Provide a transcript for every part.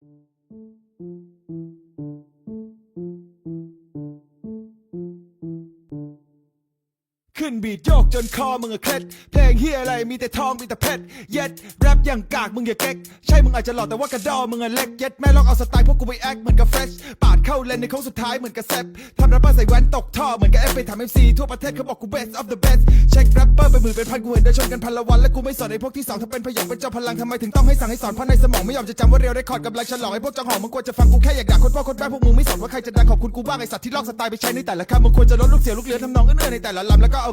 ขึ้ นบีดโยกจนคอมึงอะเคล็ดเพลงเฮียอะไรมีแต่ทองมีแต่เพชรเย็ดแรปอย่างกากมึงอย่าเก๊กใช่มึงอาจจะหล่อแต่ว่ากระดอมึงอะเล็กเย็ดแม่ลองเอาสไตล์พวกกูไปแอคเหมือนกับเฟรชปาดเข้าเลนในโค้งสุดท้ายเหมือนกับแซปทำแรปเปอร์ใส่แว่นตกท่อเหมือนกับเอฟไปทำเอ็มซีทั่วประเทศเขาบอกกู best of the best เช็คแรปเปอร์ไปหมื่นเป็นพันกูเห็นเดินชนกันพันละวันและกูไม่สอนไอ้พวกที่สองถ้าเป็นพยองเป็นเจ้าพลังทำไมถึงต้องให้สั่งให้สอนเพราะในสมองไม่ยอมจะจำว่าเรียวได้คอร์ดกำลังฉลองไอ้พวกจังหองมึงควรจะฟังกูแค่อยากด่าคนพ่อคนแม่พวกมึงไม่สนว่าใครจะดังขอบคุณกูบ้างไอ้สัตว์ที่ลอกสไตล์ไปใช้ในแต่ละคำมึงควรจะลดลูกเสียลูกเลือทำนองเอื้อในแต่ละลำแล้วก็เอา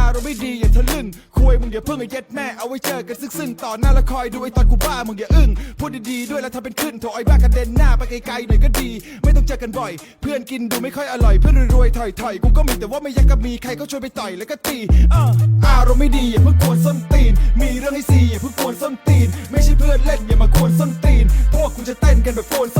อารมณ์ไม่ดีอย่าทะลึ่งคุยมึงอย่าเพิ่งไอ้เย็ดแม่เอาไว้เจอกันซึ่งๆต่อหน้าและคอยดูไอ้ตอนกูบ้ามึงอย่าอึ้งพูดดีๆด้วยแล้วถ้าเป็นขึ้นโถไอ้บ้ากระเด็นหน้าไปไกลๆหน่อยก็ดี ไม่ต้องเจอกันบ่อย เพื่อนกินดูไม่ค่อยอร่อยเพื่อนรวยๆถอยๆกูก็มีแต่ว่าไม่อยากจะมีใครก็ช่วยไปต่อยแล้วก็ตีอ่าอารมณ์ไม่ดีอย่าเพิ่งกวนส้นตีน มีเรื่องให้ซีอย่าเพิ่งกวนส้นตีน ไม่ใช่เพื่อนเล่นอย่ามากวนส้นตีน พวกกูจะเต้นกันแบบกวนส้น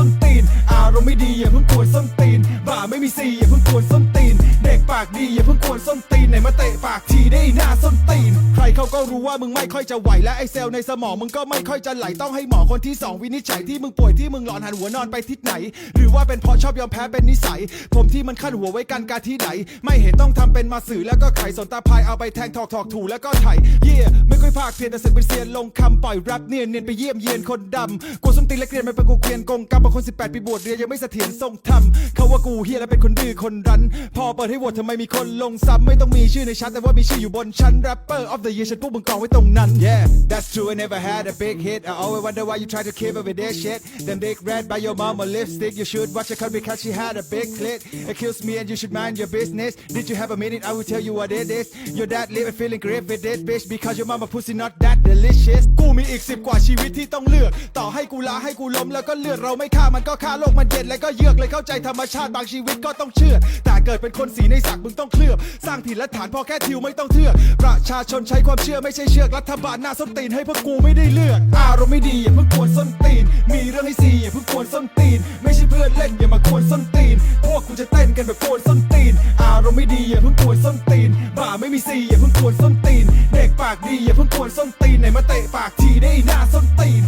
อารมณ์ไม่ดีอย่าเพิ่งกวนส้นตีน บ่าไม่มีซีอย่าเพิ่งกวนส้นตีน เด็กปากดีอย่าเพิ่งกวนส้นตีนไหนมาเตะปากทีได้หน้าส้นตีน ใครเขาก็รู้ว่ามึงไม่ค่อยจะไหวและไอเซลในสมองมึงก็ไม่ค่อยจะไหลต้องให้หมอคนที่สองวินิจฉัยที่มึงป่วยที่มึงหลอนหันหัวนอนไปทิศไหน หรือว่าเป็นเพราะชอบยอมแพ้เป็นนิสัย ผมที่มันขั้นหัวไว้กันการที่ไหน ไม่เห็นต้องทำเป็นมาสื่อแล้วก็ไขสนตาพายเอาไปแทงถอกถอกถูแล้วก็ไถเย่ไม่ค่อยภาคเพียนแต่สึกเป็นเซียนลงคำปล่อยแรปเนียนเนียนไปเยี่ยมเยียนคนดำกูส้นตีนและเกรียนไม่เป็นกูเกรียนกงกรรมบางคน18ปีบวชเรียนยังไม่เสถียรทรงธรรมเขาว่ากูเฮียและเป็นคนดื้อคนรั้น พอเปิดให้โหวตทำไมมีคนลงซ้ำไม่ต้องมีชื่อในชั้นแต่ว่ามีชื่ออยู่บนชั้น rapper of the year ฉันพวกมึงกองไว้ตรงนั้น yeah that's true I never had a big hit I always wonder why you try to keep up with that shit them big red by your mama lipstick you should watch her cut because she had a big clit accuse me and you should mind your business did you have a minute I will tell you what it is your dad living feeling great with this bitch because your mama pussy not that delicious กูมีอีกสิบกว่าชีวิตที่ต้องเลือก ต่อให้กูลาให้กูล้มแล้วก็เลือดเราไม่ฆ่ามันก็ฆ่าโลกมันเย็นแล้วก็เยือกเลยเข้าใจธรรมชาติบางชีวิตก็ต้องเชื่อ แต่เกิดเป็นคนสีในสักมึงต้องเคลือบ สร้างถิ่นและฐานพอแค่ทิวไม่ต้องเทือกประชาชนใช้ความเชื่อไม่ใช่เชือกรัฐบาลหน้าส้นตีนให้พวกกูไม่ได้เลือก อารมณ์ไม่ดีอย่าเพิ่งกวนส้นตีน มีเรื่องให้ซีอย่าเพิ่งกวนส้นตีน ไม่ใช่เพื่อนเล่นอย่ามากวนส้นตีน พวกกูจะเต้นกันแบบกวนส้นตีน อารมณ์ไม่ดีอย่าเพิ่งกวนส้นตีน บ่าไม่มีซีอย่าเพิ่งกวนส้นตีน เด็กปากดีอย่าเพิ่งกวนส้นตีนไหนมาเตะปากทีได้หน้าส้นตีน